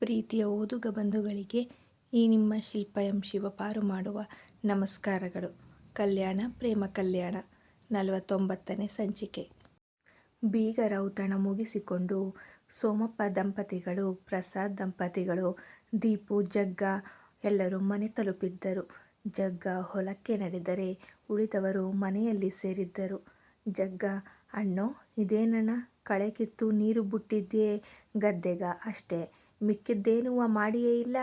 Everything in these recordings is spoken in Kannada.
ಪ್ರೀತಿಯ ಓದುಗ ಬಂಧುಗಳಿಗೆ ಈ ನಿಮ್ಮ ಶಿಲ್ಪ ಎಂ ಶಿವಪಾರು ಮಾಡುವ ನಮಸ್ಕಾರಗಳು. ಕಲ್ಯಾಣ, ಪ್ರೇಮ ಕಲ್ಯಾಣ. ನಲವತ್ತೊಂಬತ್ತನೇ ಸಂಚಿಕೆ. ಬೀಗರ ಔತಣ ಮುಗಿಸಿಕೊಂಡು ಸೋಮಪ್ಪ ದಂಪತಿಗಳು, ಪ್ರಸಾದ್ ದಂಪತಿಗಳು, ದೀಪು, ಜಗ್ಗ ಎಲ್ಲರೂ ಮನೆ ತಲುಪಿದ್ದರು. ಜಗ್ಗ ಹೊಲಕ್ಕೆ ನಡೆದರೆ ಉಳಿದವರು ಮನೆಯಲ್ಲಿ ಸೇರಿದ್ದರು. ಜಗ್ಗ, ಅಣ್ಣೋ, ಇದೇನಣ್ಣ, ಕಳೆ ಕಿತ್ತು ನೀರು ಬಿಟ್ಟಿದ್ದೇ ಗದ್ದೆಗ ಅಷ್ಟೇ. ಮಿಕ್ಕಿದ್ದೇನುವ ಮಾಡಿಯೇ ಇಲ್ಲ.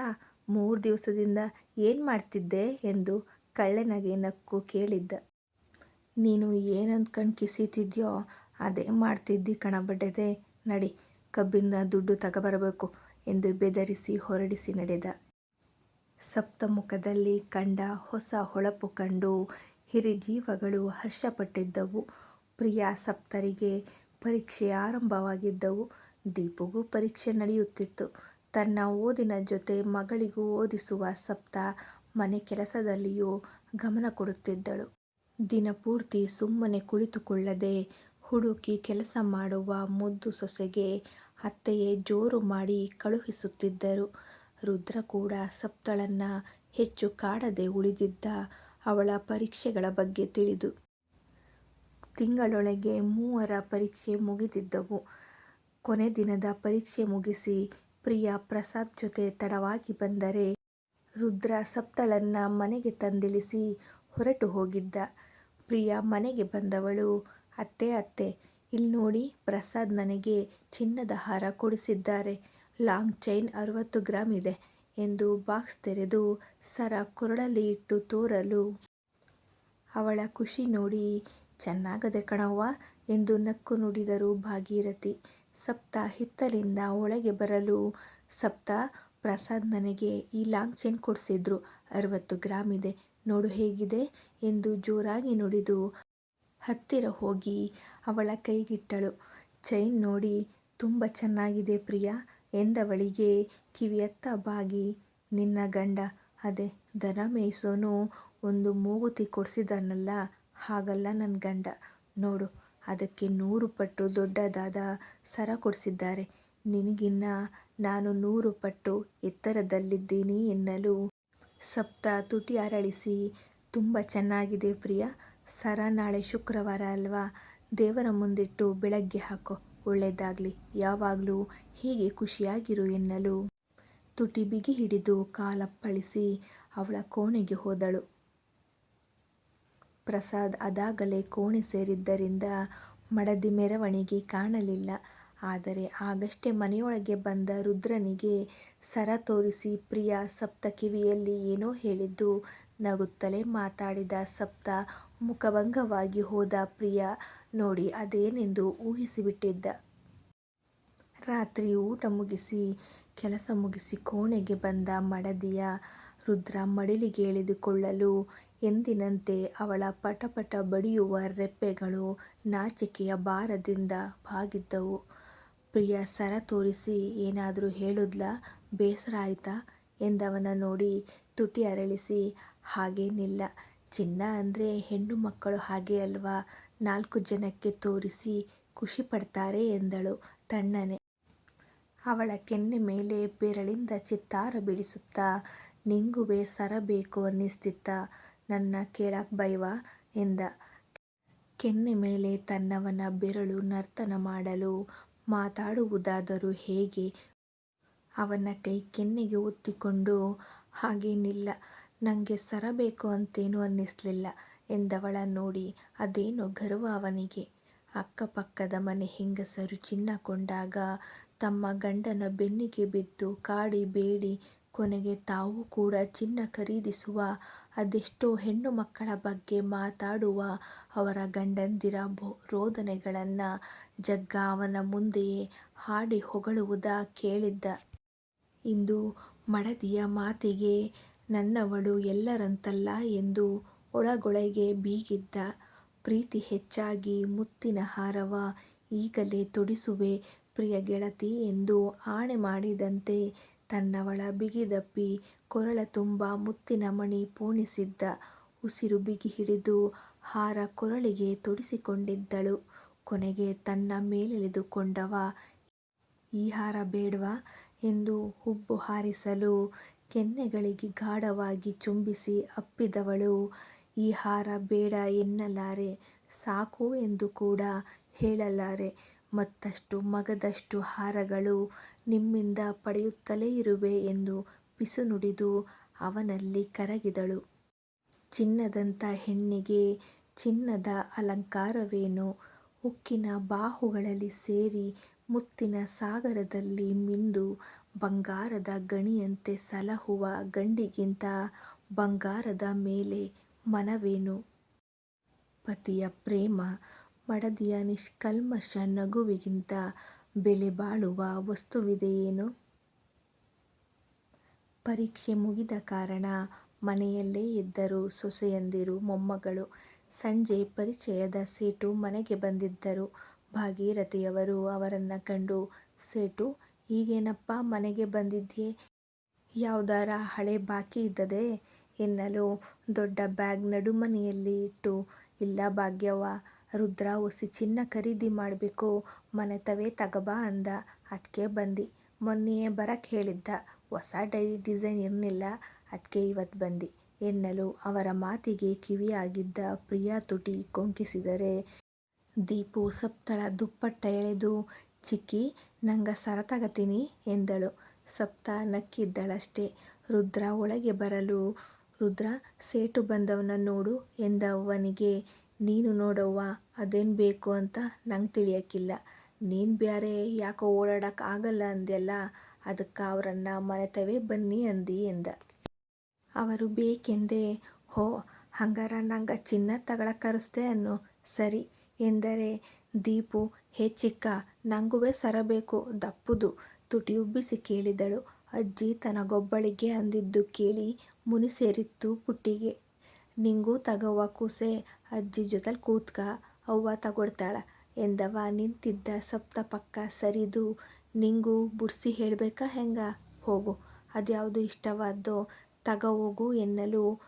ಮೂರು ದಿವಸದಿಂದ ಏನು ಮಾಡ್ತಿದ್ದೆ ಎಂದು ಕಳ್ಳೆನಗೆ ನಕ್ಕು ಕೇಳಿದ್ದ. ನೀನು ಏನಂದ್ಕಂಡು ಕಿಸಿತಿದ್ಯೋ ಅದೇ ಮಾಡ್ತಿದ್ದಿ ಕಣಬಡ್ಡೆದೆ ನಡಿ, ಕಬ್ಬಿಂದ ದುಡ್ಡು ತಗಬರಬೇಕು ಎಂದು ಬೆದರಿಸಿ ಹೊರಡಿಸಿ ನಡೆದ. ಸಪ್ತಮುಖದಲ್ಲಿ ಕಂಡ ಹೊಸ ಹೊಳಪು ಕಂಡು ಹಿರಿಜೀವಗಳು ಹರ್ಷಪಟ್ಟಿದ್ದವು. ಪ್ರಿಯಾ ಸಪ್ತರಿಗೆ ಪರೀಕ್ಷೆ ಆರಂಭವಾಗಿದ್ದವು. ದೀಪುಗೂ ಪರೀಕ್ಷೆ ನಡೆಯುತ್ತಿತ್ತು. ತನ್ನ ಓದಿನ ಜೊತೆ ಮಗಳಿಗೂ ಓದಿಸುವ ಸಪ್ತ ಮನೆ ಕೆಲಸದಲ್ಲಿಯೂ ಗಮನ ಕೊಡುತ್ತಿದ್ದಳು. ದಿನಪೂರ್ತಿ ಸುಮ್ಮನೆ ಕುಳಿತುಕೊಳ್ಳದೆ ಹುಡುಕಿ ಕೆಲಸ ಮಾಡುವ ಮುದ್ದು ಸೊಸೆಗೆ ಅತ್ತೆಯೇ ಜೋರು ಮಾಡಿ ಕಳುಹಿಸುತ್ತಿದ್ದರು. ರುದ್ರ ಕೂಡ ಸಪ್ತಳನ್ನು ಹೆಚ್ಚು ಕಾಡದೆ ಉಳಿದಿದ್ದ ಅವಳ ಪರೀಕ್ಷೆಗಳ ಬಗ್ಗೆ ತಿಳಿದು ತಿಂಗಳೊಳಗೆ ಮೂವರ ಪರೀಕ್ಷೆ ಮುಗಿದಿದ್ದವು. ಕೊನೆ ದಿನದ ಪರೀಕ್ಷೆ ಮುಗಿಸಿ ಪ್ರಿಯಾ ಪ್ರಸಾದ್ ಜೊತೆ ತಡವಾಗಿ ಬಂದರೆ ರುದ್ರ ಸಪ್ತಳನ್ನ ಮನೆಗೆ ತಂದಿಳಿಸಿ ಹೊರಟು ಹೋಗಿದ್ದ. ಪ್ರಿಯಾ ಮನೆಗೆ ಬಂದವಳು, ಅತ್ತೆ ಅತ್ತೆ ಇಲ್ಲಿ ನೋಡಿ ಪ್ರಸಾದ್ ನನಗೆ ಚಿನ್ನದ ಹಾರ ಕೊಡಿಸಿದ್ದಾರೆ. ಲಾಂಗ್ ಚೈನ್ ಅರವತ್ತು ಗ್ರಾಂ ಇದೆ ಎಂದು ಬಾಕ್ಸ್ ತೆರೆದು ಸರ ಕೊರಳಲ್ಲಿ ಇಟ್ಟು ತೋರಲು. ಅವಳ ಖುಷಿ ನೋಡಿ, ಚೆನ್ನಾಗದೆ ಕಣವ್ವ ಎಂದು ನಕ್ಕು ನುಡಿದರು ಭಾಗೀರಥಿ. ಸಪ್ತ ಹಿತ್ತಲಿಂದ ಒಳಗೆ ಬರಲು ಸಪ್ತ ಪ್ರಸಾದ್ ನನಗೆ ಈ ಲಾಂಗ್ ಚೈನ್ ಕೊಡಿಸಿದ್ರು. ಅರವತ್ತು ಗ್ರಾಮ್ ಇದೆ. ನೋಡು ಹೇಗಿದೆ ಎಂದು ಜೋರಾಗಿ ನುಡಿದು ಹತ್ತಿರ ಹೋಗಿ ಅವಳ ಕೈಗಿಟ್ಟಳು. ಚೈನ್ ನೋಡಿ, ತುಂಬ ಚೆನ್ನಾಗಿದೆ ಪ್ರಿಯ ಎಂದವಳಿಗೆ ಕಿವಿಯತ್ತ ಬಾಗಿ, ನಿನ್ನ ಗಂಡ, ಅದೇ ದನ ಮೇಯಿಸೋನು ಒಂದು ಮೂಗುತಿ ಕೊಡ್ಸಿದಾನಲ್ಲ, ಹಾಗಲ್ಲ ನನ್ನ ಗಂಡ. ನೋಡು ಅದಕ್ಕೆ ನೂರು ಪಟ್ಟು ದೊಡ್ಡದಾದ ಸರ ಕೊಡಿಸಿದ್ದಾರೆ. ನಿನಗಿನ್ನ ನಾನು ನೂರು ಪಟ್ಟು ಎತ್ತರದಲ್ಲಿದ್ದೀನಿ ಎನ್ನಲು ಸಪ್ತ ತುಟಿ ಅರಳಿಸಿ, ತುಂಬ ಚೆನ್ನಾಗಿದೆ ಪ್ರಿಯಾ, ಸರ ನಾಳೆ ಶುಕ್ರವಾರ ಅಲ್ವಾ? ದೇವರ ಮುಂದಿಟ್ಟು ಬೆಳಗ್ಗೆ ಹಾಕೋ ಒಳ್ಳೆಯದಾಗಲಿ ಯಾವಾಗಲೂ ಹೀಗೆ ಖುಷಿಯಾಗಿರು ಎನ್ನಲು. ತುಟಿ ಬಿಗಿ ಹಿಡಿದು ಕಾಲಪ್ಪಳಿಸಿ ಅವಳ ಕೋಣೆಗೆ ಹೋದಳು. ಪ್ರಸಾದ್ ಅದಾಗಲೇ ಕೋಣೆ ಸೇರಿದ್ದರಿಂದ ಮಡದಿ ಮೆರವಣಿಗೆ ಕಾಣಲಿಲ್ಲ. ಆದರೆ ಆಗಷ್ಟೇ ಮನೆಯೊಳಗೆ ಬಂದ ರುದ್ರನಿಗೆ ಸರ ತೋರಿಸಿ, ಪ್ರಿಯಾ, ಸಪ್ತ ಕಿವಿಯಲ್ಲಿ ಏನೋ ಹೇಳಿದ್ದು ನಗುತ್ತಲೇ ಮಾತಾಡಿದ ಸಪ್ತ ಮುಖಭಂಗವಾಗಿ ಹೋದ ಪ್ರಿಯಾ, ನೋಡಿ ಅದೇನೆಂದು ಊಹಿಸಿಬಿಟ್ಟಿದ್ದ. ರಾತ್ರಿ ಊಟ ಮುಗಿಸಿ, ಕೆಲಸ ಮುಗಿಸಿ ಕೋಣೆಗೆ ಬಂದ ಮಡದಿಯ ರುದ್ರ ಮಡಿಲಿಗೆ ಇಳಿದುಕೊಳ್ಳಲು ಎಂದಿನಂತೆ ಅವಳ ಪಟಪಟ ಬಡಿಯುವ ರೆಪ್ಪೆಗಳು ನಾಚಿಕೆಯ ಭಾರದಿಂದ ಬಾಗಿದ್ದವು. ಪ್ರಿಯ, ಸರ ತೋರಿಸಿ ಏನಾದರೂ ಹೇಳುದ್ಲಾ? ಬೇಸರ ಆಯ್ತಾ? ಎಂದವನ ನೋಡಿ ತುಟಿ ಅರಳಿಸಿ, ಹಾಗೇನಿಲ್ಲ. ಚಿನ್ನ ಅಂದ್ರೆ ಹೆಣ್ಣು ಮಕ್ಕಳು ಹಾಗೆ ಅಲ್ವಾ? ನಾಲ್ಕು ಜನಕ್ಕೆ ತೋರಿಸಿ ಖುಷಿ ಪಡ್ತಾರೆ ಎಂದಳು ತಣ್ಣನೆ. ಅವಳ ಕೆನ್ನೆ ಮೇಲೆ ಬೆರಳಿಂದ ಚಿತ್ತಾರ ಬಿಡಿಸುತ್ತಾ, ನಿಂಗುವೆ ಸರ ಬೇಕು ಅನ್ನಿಸ್ತಿತ್ತ ನನ್ನ ಕೇಳಾಕ್ ಬೈವ ಎಂದ. ಕೆನ್ನೆ ಮೇಲೆ ತನ್ನವನ ಬೆರಳು ನರ್ತನ ಮಾಡಲು ಮಾತಾಡುವುದಾದರೂ ಹೇಗೆ? ಅವನ ಕೈ ಕೆನ್ನೆಗೆ ಒತ್ತಿಕೊಂಡು ಹಾಗೇನಿಲ್ಲ ನನಗೆ ಸರ ಬೇಕು ಅಂತೇನೂ ಅನ್ನಿಸ್ಲಿಲ್ಲ ಎಂದವಳ ನೋಡಿ ಅದೇನೋ ಗರ್ವ ಅವನಿಗೆ. ಅಕ್ಕಪಕ್ಕದ ಮನೆ ಹೆಂಗಸರು ಚಿನ್ನ ಕೊಂಡಾಗ ತಮ್ಮ ಗಂಡನ ಬೆನ್ನಿಗೆ ಬಿದ್ದು ಕಾಡಿ ಬೇಡಿ ಕೊನೆಗೆ ತಾವು ಕೂಡ ಚಿನ್ನ ಖರೀದಿಸುವ, ಅದೆಷ್ಟೋ ಹೆಣ್ಣು ಮಕ್ಕಳ ಬಗ್ಗೆ ಮಾತಾಡುವ ಅವರ ಗಂಡಂದಿರ ರೋದನೆಗಳನ್ನು ಜಗ್ಗ ಅವನ ಮುಂದೆಯೇ ಹಾಡಿ ಹೊಗಳುವುದ ಕೇಳಿದ್ದ. ಇಂದು ಮಡದಿಯ ಮಾತಿಗೆ ನನ್ನವಳು ಎಲ್ಲರಂತಲ್ಲ ಎಂದು ಒಳಗೊಳಗೆ ಬೀಗಿದ್ದ. ಪ್ರೀತಿ ಹೆಚ್ಚಾಗಿ ಮುತ್ತಿನ ಹಾರವ ಈಗಲೇ ತೊಡಿಸುವೆ ಪ್ರಿಯ ಗೆಳತಿ ಎಂದು ಆಣೆ ಮಾಡಿದಂತೆ ತನ್ನವಳ ಬಿಗಿದಪ್ಪಿ ಕೊರಳ ತುಂಬ ಮುತ್ತಿನ ಮಣಿ ಪೋಣಿಸಿದ್ದ ಉಸಿರು ಬಿಗಿ ಹಿಡಿದು ಹಾರ ಕೊರಳಿಗೆ ತೊಡಿಸಿಕೊಂಡಿದ್ದಳು. ಕೊನೆಗೆ ತನ್ನ ಮೇಲೆಳೆದುಕೊಂಡವ, ಈ ಹಾರ ಬೇಡ್ವಾ? ಎಂದು ಹುಬ್ಬು ಹಾರಿಸಲು ಕೆನ್ನೆಗಳಿಗೆ ಗಾಢವಾಗಿ ಚುಂಬಿಸಿ ಅಪ್ಪಿದವಳು, ಈ ಹಾರ ಬೇಡ ಎನ್ನಲಾರೆ, ಸಾಕು ಎಂದು ಕೂಡ ಹೇಳಲಾರೆ. ಮತ್ತಷ್ಟು ಮಗದಷ್ಟು ಹಾರಗಳು ನಿಮ್ಮಿಂದ ಪಡೆಯುತ್ತಲೇ ಇರುವೆ ಎಂದು ಪಿಸು ನುಡಿದು ಅವನಲ್ಲಿ ಕರಗಿದಳು. ಚಿನ್ನದಂಥ ಹೆಣ್ಣಿಗೆ ಚಿನ್ನದ ಅಲಂಕಾರವೇನು ಉಕ್ಕಿನ ಬಾಹುಗಳಲ್ಲಿ ಸೇರಿ ಮುತ್ತಿನ ಸಾಗರದಲ್ಲಿ ಮಿಂದು ಬಂಗಾರದ ಗಣಿಯಂತೆ ಸಲಹುವ ಗಂಡಿಗಿಂತ ಬಂಗಾರದ ಮೇಲೆ ಮನವೇನು? ಪತಿಯ ಪ್ರೇಮ ಮಡದಿಯ ನಿಷ್ಕಲ್ಮಶ ನಗುವಿಗಿಂತ ಬೆಲೆಬಾಳುವ ವಸ್ತುವಿದೆಯೇನು? ಪರೀಕ್ಷೆ ಮುಗಿದ ಕಾರಣ ಮನೆಯಲ್ಲೇ ಇದ್ದರು ಸೊಸೆಯಂದಿರು ಮೊಮ್ಮಗಳು. ಸಂಜೆ ಪರಿಚಯದ ಸೇಟು ಮನೆಗೆ ಬಂದಿದ್ದರು. ಭಾಗೀರಥಿಯವರು ಅವರನ್ನ ಕಂಡು, ಸೇಟು, ಈಗೇನಪ್ಪ ಮನೆಗೆ ಬಂದಿದ್ಯೆ ಯಾವುದಾರ ಹಳೆ ಬಾಕಿ ಇದ್ದದೆ ಎನ್ನಲು ದೊಡ್ಡ ಬ್ಯಾಗ್ ನಡುಮನೆಯಲ್ಲಿ ಇಟ್ಟು, ಇಲ್ಲ ಭಾಗ್ಯವ್ವ ರುದ್ರ ಒಸಿ ಚಿನ್ನ ಖರೀದಿ ಮಾಡ್ಬೇಕು ಮನೆತವೇ ತಗಬಾ ಅಂದ. ಅದ್ಕೆ ಬಂದಿ. ಮೊನ್ನೆಯೇ ಬರಕ್ಕೆ ಹೇಳಿದ್ದ. ಹೊಸ ಡಿಸೈನ್ ಇರಲಿಲ್ಲ ಅದ್ಕೆ ಇವತ್ತು ಬಂದಿ. ಎನ್ನಲು ಅವರ ಮಾತಿಗೆ ಕಿವಿಯಾಗಿದ್ದ ಪ್ರಿಯಾ ತುಟಿ ಕೊಂಕಿಸಿದರೆ, ದೀಪು ಸಪ್ತಳ ದುಪ್ಪಟ್ಟ ಎಳೆದು, ಚಿಕ್ಕಿ, ನಂಗ ಸರ ತಗತಿನಿ ಎಂದಳು. ಸಪ್ತ ನಕ್ಕಿದ್ದಳಷ್ಟೇ. ರುದ್ರ ಒಳಗೆ ಬರಲು, ರುದ್ರ, ಸೇಟು ಬಂದವ್ನ ನೋಡು ಎಂದವನಿಗೆ ನೀನು ನೋಡವ್ವ, ಅದೇನು ಬೇಕು ಅಂತ ನಂಗೆ ತಿಳಿಯೋಕ್ಕಿಲ್ಲ ನೀನು ಬ್ಯಾರೆ ಯಾಕೋ ಓಡಾಡಕ್ಕೆ ಆಗಲ್ಲ ಅಂದ್ಯಲ್ಲ, ಅದಕ್ಕೆ ಅವರನ್ನು ಮನೆತವೇ ಬನ್ನಿ ಅಂದಿ ಎಂದ. ಅವರು ಬೇಕೆಂದೆ, ಹೋ, ಹಂಗಾರ ನಂಗೆ ಚಿನ್ನ ತಗಳ ಕರೆಸ್ದೆ ಅನ್ನು ಸರಿ ಎಂದರೆ, ದೀಪು, ಹೇ ಚಿಕ್ಕ, ನಂಗುವೆ ಸರಬೇಕು, ದಪ್ಪುದು ತುಟಿ ಉಬ್ಬಿಸಿ ಕೇಳಿದಳು. ಅಜ್ಜಿ ತನಗೊಬ್ಬಳಿಗೆ ಅಂದಿದ್ದು ಕೇಳಿ ಮುನಿಸೇರಿತ್ತು ಪುಟ್ಟಿಗೆ. ನಿಂಗೂ ತಗವ್ವ ಕೂಸೆ, ಅಜ್ಜಿ ಜೊತೆಲಿ ಕೂತ್ಕ ಅವ್ವ ತಗೊಡ್ತಾಳ. ಎಂದವ ನಿಂತಿದ್ದ ಸಪ್ತ ಪಕ್ಕ ಸರಿದು, ನಿಂಗೂ ಬುಡಿಸಿ ಹೇಳಬೇಕಾ ಹೆಂಗ? ಹೋಗು, ಅದ್ಯಾವುದು ಇಷ್ಟವಾದ್ದೋ ತಗ ಹೋಗು ಎನ್ನಲು.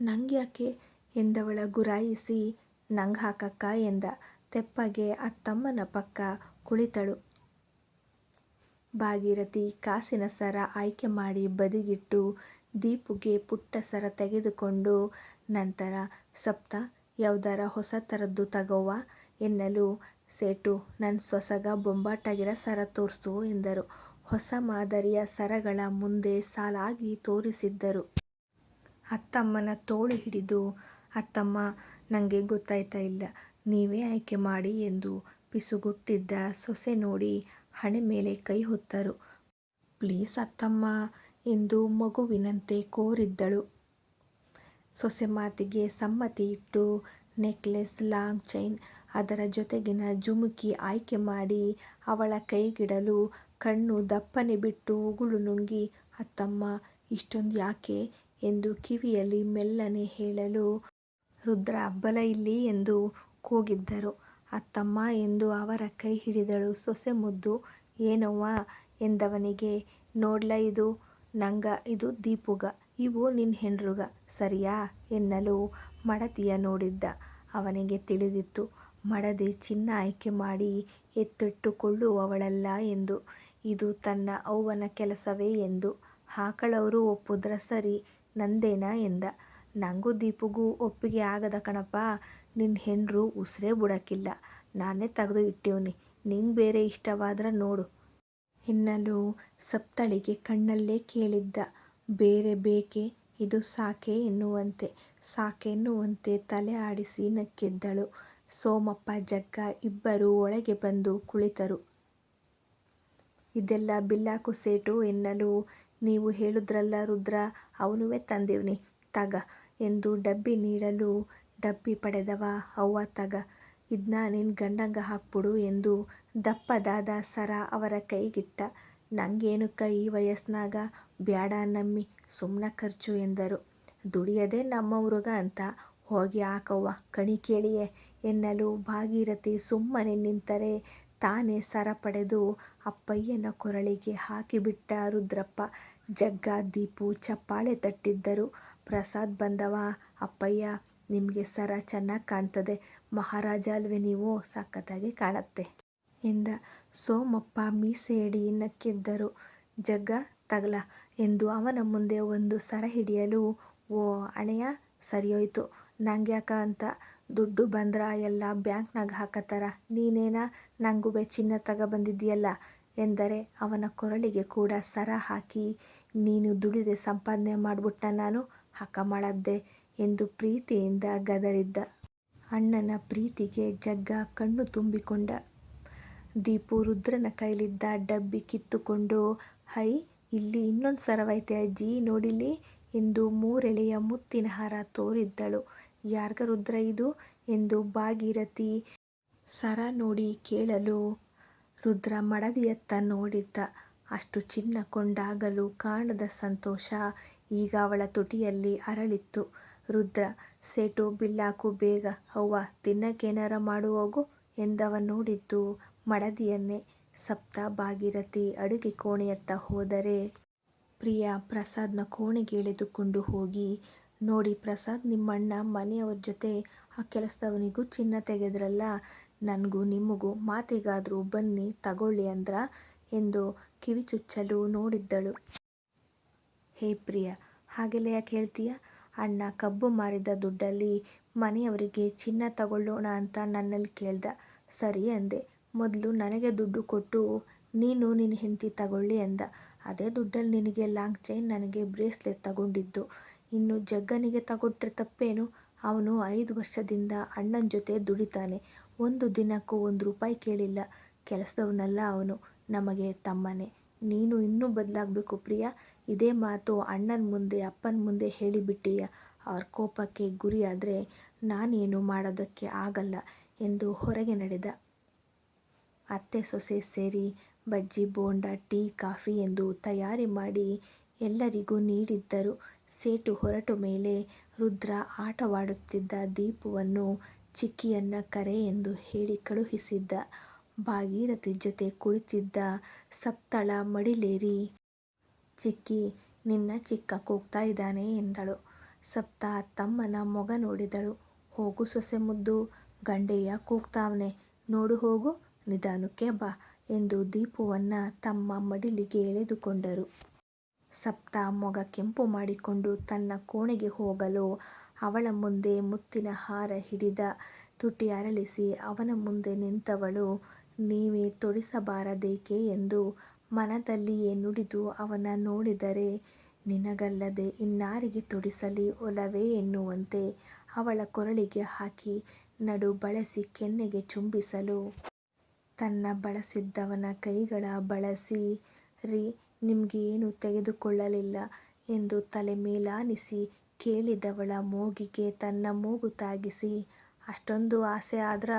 ನಂಗ್ಯಾಕೆ? ಎಂದವಳ ಗುರಾಯಿಸಿ, ನಂಗ್ ಹಾಕಕ್ಕ ಎಂದ. ತೆಪ್ಪಗೆ ಅತ್ತಮ್ಮನ ಪಕ್ಕ ಕುಳಿತಳು. ಭಾಗೀರಥಿ ಕಾಸಿನ ಸರ ಆಯ್ಕೆ ಮಾಡಿ ಬದಿಗಿಟ್ಟು ದೀಪುಗೆ ಪುಟ್ಟ ಸರ ತೆಗೆದುಕೊಂಡು, ನಂತರ ಸಪ್ತ, ಯಾವ್ದಾರ ಹೊಸ ಥರದ್ದು ತಗೋವ ಎನ್ನಲು ಸೇಟು ನನ್ನ ಸೊಸಗ ಬೊಂಬಾಟಾಗಿರ ಸರ ತೋರಿಸು ಎಂದರು. ಹೊಸ ಮಾದರಿಯ ಸರಗಳ ಮುಂದೆ ಸಾಲಾಗಿ ತೋರಿಸಿದ್ದರು. ಅತ್ತಮ್ಮನ ತೋಳು ಹಿಡಿದು, ಅತ್ತಮ್ಮ ನನಗೆ ಗೊತ್ತಾಯ್ತಾ ಇಲ್ಲ, ನೀವೇ ಆಯ್ಕೆ ಮಾಡಿ ಎಂದು ಪಿಸುಗುಟ್ಟಿದ್ದ ಸೊಸೆ ನೋಡಿ ಹಣೆ ಮೇಲೆ ಕೈ ಹೊತ್ತರು. ಪ್ಲೀಸ್ ಅತ್ತಮ್ಮ ಎಂದು ಮಗುವಿನಂತೆ ಕೋರಿದ್ದಳು. ಸೊಸೆ ಮಾತಿಗೆ ಸಮ್ಮತಿ ಇಟ್ಟು ನೆಕ್ಲೆಸ್, ಲಾಂಗ್ ಚೈನ್, ಅದರ ಜೊತೆಗಿನ ಜುಮುಕಿ ಆಯ್ಕೆ ಮಾಡಿ ಅವಳ ಕೈಗಿಡಲು ಕಣ್ಣು ದಪ್ಪನೆ ಬಿಟ್ಟು ಉಗುಳು ನುಂಗಿ, ಅತ್ತಮ್ಮ, ಇಷ್ಟೊಂದು ಯಾಕೆ ಎಂದು ಕಿವಿಯಲ್ಲಿ ಮೆಲ್ಲನೆ ಹೇಳಲು ರುದ್ರ ಅಬ್ಬಲ ಇಲ್ಲಿ ಎಂದು ಕೂಗಿದ್ದರು. ಅತ್ತಮ್ಮ ಎಂದು ಅವರ ಕೈ ಹಿಡಿದಳು ಸೊಸೆ ಮುದ್ದು ಏನವ್ವ ಎಂದವನಿಗೆ, ನೋಡ್ಲ ಇದು ನಂಗ ಇದು ದೀಪುಗ, ಇವು ನಿನ್ನ ಹೆಂಡ್ರುಗ, ಸರಿಯಾ ಎನ್ನಲು ಮಡದಿಯ ನೋಡಿದ್ದ. ಅವನಿಗೆ ತಿಳಿದಿತ್ತು, ಮಡದಿ ಚಿನ್ನ ಆಯ್ಕೆ ಮಾಡಿ ಎತ್ತಿಟ್ಟುಕೊಳ್ಳುವವಳಲ್ಲ ಎಂದು. ಇದು ತನ್ನ ಅವ್ವನ ಕೆಲಸವೇ ಎಂದು. ಹಾಕಳವರು ಒಪ್ಪುದ್ರ ಸರಿ, ನಂದೇನ ಎಂದ. ನಂಗೂ ದೀಪುಗೂ ಒಪ್ಪಿಗೆ ಆಗದ ಕಣಪ್ಪ ನಿನ್ನ ಹೆಂಡ್ರು ಉಸಿರೇ ಬುಡಕಿಲ್ಲ ನಾನೇ ತೆಗೆದು ಇಟ್ಟಿವ್ನಿ ನಿಂಗೆ ಬೇರೆ ಇಷ್ಟವಾದ್ರೆ ನೋಡು ಎನ್ನಲು ಸಪ್ತಳಿಗೆ ಕಣ್ಣಲ್ಲೇ ಕೇಳಿದ್ದ ಬೇರೆ ಬೇಕೆ ಇದು ಸಾಕೆ ಎನ್ನುವಂತೆ. ಸಾಕೆನ್ನುವಂತೆ ತಲೆ ಆಡಿಸಿ ನಕ್ಕಿದ್ದಳು. ಸೋಮಪ್ಪ ಜಗ್ಗ ಇಬ್ಬರು ಒಳಗೆ ಬಂದು ಕುಳಿತರು. ಇದೆಲ್ಲ ಬಿಲ್ಲಾಕು ಸೇಟು ಎನ್ನಲು ನೀವು ಹೇಳುದ್ರಲ್ಲ ರುದ್ರ ಅವನುವೇ ತಂದಿವ್ನಿ ತಗ ಎಂದು ಡಬ್ಬಿ ನೀಡಲು ಡಬ್ಬಿ ಪಡೆದವ ಅವ್ವ ತಗ ಇದ್ನ ನಿನ್ ಗಂಡಂಗ ಹಾಕ್ಬಿಡು ಎಂದು ದಪ್ಪದಾದ ಸರ ಅವರ ಕೈಗಿಟ್ಟ. ನಂಗೇನುಕ್ಕ ಈ ವಯಸ್ನಾಗ ಬ್ಯಾಡ ನಮ್ಮಿ, ಸುಮ್ನ ಖರ್ಚು ಎಂದರು. ದುಡಿಯದೇ ನಮ್ಮವ್ರುಗ ಅಂತ ಹೋಗಿ ಹಾಕವ್ವ, ಕಣಿ ಕೇಳಿಯೇ ಎನ್ನಲು ಭಾಗೀರಥಿ ಸುಮ್ಮನೆ ನಿಂತರೆ ತಾನೇ ಸರ ಪಡೆದು ಅಪ್ಪಯ್ಯನ ಕೊರಳಿಗೆ ಹಾಕಿಬಿಟ್ಟ ರುದ್ರಪ್ಪ. ಜಗ್ಗ ದೀಪು ಚಪ್ಪಾಳೆ ತಟ್ಟಿದ್ದರು. ಪ್ರಸಾದ್ ಬಂದವ, ಅಪ್ಪಯ್ಯ ನಿಮ್ಗೆ ಸರ ಚೆನ್ನಾಗಿ ಕಾಣ್ತದೆ. ಮಹಾರಾಜ ಅಲ್ವೇ ನೀವು? ಸಖತ್ತಾಗಿ ಕಾಣತ್ತೆ. ಎಂದ. ಸೋಮಪ್ಪ ಮೀಸೆಯಡಿ ನಕ್ಕಿದ್ದರು. ಜಗ್ಗ ತಗಲ ಎಂದು ಅವನ ಮುಂದೆ ಒಂದು ಸರ ಹಿಡಿಯಲು, ಓ ಅಣೆಯ, ಸರಿಯೋಯ್ತು. ನಂಗ್ಯಾಕ ಅಂತ ದುಡ್ಡು ಬಂದ್ರ ಎಲ್ಲ ಬ್ಯಾಂಕ್ನಾಗ ಹಾಕತ್ತಾರ. ನೀನೇನ ನಂಗುವೆ ಚಿನ್ನ ತಗಬಂದಿದ್ಯಲ್ಲ ಎಂದರೆ ಅವನ ಕೊರಳಿಗೆ ಕೂಡ ಸರ ಹಾಕಿ ನೀನು ದುಡಿದೆ ಸಂಪಾದನೆ ಮಾಡ್ಬಿಟ್ಟ ನಾನು? ಹಕಮಾಳದ್ದೆ ಎಂದು ಪ್ರೀತಿಯಿಂದ ಗದರಿದ್ದ. ಅಣ್ಣನ ಪ್ರೀತಿಗೆ ಜಗ್ಗ ಕಣ್ಣು ತುಂಬಿಕೊಂಡ. ದೀಪು ರುದ್ರನ ಕೈಲಿದ್ದ ಡಬ್ಬಿ ಕಿತ್ತುಕೊಂಡು, ಹೈ, ಇಲ್ಲಿ ಇನ್ನೊಂದು ಸರವೈತೆ ಅಜ್ಜಿ ನೋಡಿಲಿ ಎಂದು ಮೂರೆಳೆಯ ಮುತ್ತಿನ ಹಾರ ತೋರಿದ್ದಳು. ಯಾರ್ಗ ರುದ್ರ ಇದು ಎಂದು ಭಾಗೀರಥಿ ಸರ ನೋಡಿ ಕೇಳಲು ರುದ್ರ ಮಡದಿಯತ್ತ ನೋಡಿದ್ದ. ಅಷ್ಟು ಚಿನ್ನ ಕೊಂಡಾಗಲು ಕಾಣದ ಸಂತೋಷ ಈಗ ಅವಳ ತುಟಿಯಲ್ಲಿ ಅರಳಿತ್ತು. ರುದ್ರ, ಸೇಟು, ಬಿಲ್ಲಾಕು, ಬೇಗ, ಅವ್ವ, ತಿನ್ನಕ್ಕೇನಾರ ಮಾಡು ಹೋಗು ಎಂದವ ನೋಡಿದ್ದು ಮಡದಿಯನ್ನೇ. ಸಪ್ತ, ಭಾಗೀರಥಿ, ಅಡುಗೆ ಕೋಣೆಯತ್ತ ಹೋದರೆ ಪ್ರಿಯಾ ಪ್ರಸಾದ್ನ ಕೋಣೆಗೆ ಎಳೆದುಕೊಂಡು ಹೋಗಿ, ನೋಡಿ ಪ್ರಸಾದ್, ನಿಮ್ಮಣ್ಣ ಮನೆಯವ್ರ್ ಜೊತೆ ಆ ಕೆಲಸದವನಿಗೂ ಚಿನ್ನ ತೆಗೆದ್ರಲ್ಲ, ನನಗೂ ನಿಮಗೂ ಮಾತಿಗಾದರೂ ಬನ್ನಿ ತಗೊಳ್ಳಿ ಅಂದ್ರ ಎಂದು ಕಿವಿಚುಚ್ಚಲು ನೋಡಿದ್ದಳು. ಹೇ ಪ್ರಿಯ, ಹಾಗೆಲ್ಲ ಯಾಕೆ ಹೇಳ್ತೀಯ ಅಣ್ಣ, ಕಬ್ಬು ಮಾರಿದ ದುಡ್ಡಲ್ಲಿ ಮನೆಯವರಿಗೆ ಚಿನ್ನ ತಗೊಳ್ಳೋಣ ಅಂತ ನನ್ನಲ್ಲಿ ಕೇಳ್ದ. ಸರಿ ಅಂದೆ. ಮೊದಲು ನನಗೆ ದುಡ್ಡು ಕೊಟ್ಟು ನೀನು ನಿನ್ನ ಹೆಂಡತಿ ತಗೊಳ್ಳಿ ಅಂದ. ಅದೇ ದುಡ್ಡಲ್ಲಿ ನಿನಗೆ ಲಾಂಗ್ ಚೈನ್, ನನಗೆ ಬ್ರೇಸ್ಲೆಟ್ ತಗೊಂಡಿದ್ದು. ಇನ್ನು ಜಗ್ಗನಿಗೆ ತಗೊಟ್ರೆ ತಪ್ಪೇನು ಅವನು ಐದು ವರ್ಷದಿಂದ ಅಣ್ಣನ ಜೊತೆ ದುಡಿತಾನೆ ಒಂದು ದಿನಕ್ಕೂ ಒಂದು ರೂಪಾಯಿ ಕೇಳಿಲ್ಲ ಕೆಲಸದವನಲ್ಲ ಅವನು ನಮಗೆ ತಮ್ಮನೇ ನೀನು ಇನ್ನೂ ಬದಲಾಗಬೇಕು ಪ್ರಿಯ ಇದೇ ಮಾತು ಅಣ್ಣನ ಮುಂದೆ, ಅಪ್ಪನ ಮುಂದೆ ಹೇಳಿಬಿಟ್ಟೀಯ ಅವ್ರ ಕೋಪಕ್ಕೆ ಗುರಿಯಾದರೆ ನಾನೇನು ಮಾಡೋದಕ್ಕೆ ಆಗಲ್ಲ ಎಂದು ಹೊರಗೆ ನಡೆದ. ಅತ್ತೆ ಸೊಸೆ ಸೇರಿ ಬಜ್ಜಿ, ಬೋಂಡ, ಟೀ, ಕಾಫಿ ಎಂದು ತಯಾರಿ ಮಾಡಿ ಎಲ್ಲರಿಗೂ ನೀಡಿದ್ದರು. ಸೇಟು ಹೊರಟು ಮೇಲೆ ರುದ್ರ ಆಟವಾಡುತ್ತಿದ್ದ ದೀಪವನ್ನು ಚಿಕ್ಕಿಯನ್ನ ಕರೆ ಎಂದು ಹೇಳಿ ಕಳುಹಿಸಿದ್ದ. ಭಾಗೀರಥಿ ಜೊತೆ ಕುಳಿತಿದ್ದ ಸಪ್ತಳ ಮಡಿಲೇರಿ ಚಿಕ್ಕಿ, ನಿನ್ನ ಚಿಕ್ಕ ಕೂಗ್ತಾ ಇದಾನೆ ಎಂದಳು. ಸಪ್ತ ತಮ್ಮನ ಮೊಗ ನೋಡಿದಳು. ಹೋಗು ಸೊಸೆ ಮುದ್ದು, ಗಂಡೆಯ ಕೂಗ್ತಾವನೆ ನೋಡು ಹೋಗು, ನಿಧಾನಕ್ಕೆ ಬಾ ಎಂದು ದೀಪುವನ್ನ ತಮ್ಮ ಮಡಿಲಿಗೆ ಎಳೆದುಕೊಂಡರು. ಸಪ್ತ ಮೊಗ ಕೆಂಪು ಮಾಡಿಕೊಂಡು ತನ್ನ ಕೋಣೆಗೆ ಹೋಗಲು ಅವಳ ಮುಂದೆ ಮುತ್ತಿನ ಹಾರ ಹಿಡಿದ ತುಟಿ ಅರಳಿಸಿ ಅವನ ಮುಂದೆ ನಿಂತವಳು ನೀವೇ ತೊಡಿಸಬಾರದೇಕೆ ಎಂದು ಮನದಲ್ಲಿಯೇ ನುಡಿದು ಅವನ ನೋಡಿದರೆ, ನಿನಗಲ್ಲದೆ ಇನ್ನಾರಿಗೆ ತೊಡಿಸಲಿ ಒಲವೇ ಎನ್ನುವಂತೆ ಅವಳ ಕೊರಳಿಗೆ ಹಾಕಿ ನಡು ಬಳಸಿ ಕೆನ್ನೆಗೆ ಚುಂಬಿಸಲು. ತನ್ನ ಬಳಸಿದ್ದವನ ಕೈಗಳ ಬಳಸಿ, ರೀ ಏನು ತೆಗೆದುಕೊಳ್ಳಲಿಲ್ಲ ಎಂದು ತಲೆ ಮೇಲಾನಿಸಿ ಕೇಳಿದವಳ ಮೂಗಿಗೆ ತನ್ನ ಮೂಗು ತಾಗಿಸಿ, ಅಷ್ಟೊಂದು ಆಸೆ ಆದ್ರ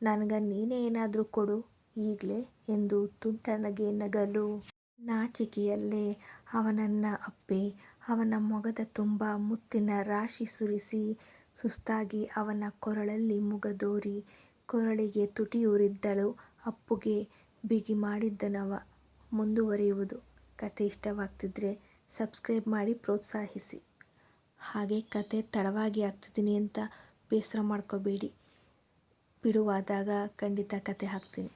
ನನ್ಗ ನೀನೇ ಏನಾದರೂ ಕೊಡು, ಈಗಲೇ ಎಂದು ತುಂಟನಗೆ ನಗಲು ನಾಚಿಕೆಯಲ್ಲೇ ಅವನನ್ನ ಅಪ್ಪಿ, ಅವನ ಮೊಗದ ತುಂಬ ಮುತ್ತಿನ ರಾಶಿ ಸುರಿಸಿ, ಸುಸ್ತಾಗಿ ಅವನ ಕೊರಳಲ್ಲಿ ಮುಗದೋರಿ, ಕೊರಳಿಗೆ ತುಟಿಯೂರಿದ್ದಳು, ಅಪ್ಪುಗೆ ಬಿಗಿ ಮಾಡಿದ್ದನವ. ಮುಂದುವರಿಯುವುದು ಕತೆ ಇಷ್ಟವಾಗ್ತಿದ್ರೆ ಸಬ್ಸ್ಕ್ರೈಬ್ ಮಾಡಿ ಪ್ರೋತ್ಸಾಹಿಸಿ. ಹಾಗೆ ಕತೆ ತಡವಾಗಿ ಆಗ್ತಿದ್ದೀನಿ ಅಂತ ಬೇಸರ ಮಾಡ್ಕೋಬೇಡಿ ಬಿಡುವಾದಾಗ ಖಂಡಿತ ಕತೆ ಹಾಕ್ತೀನಿ.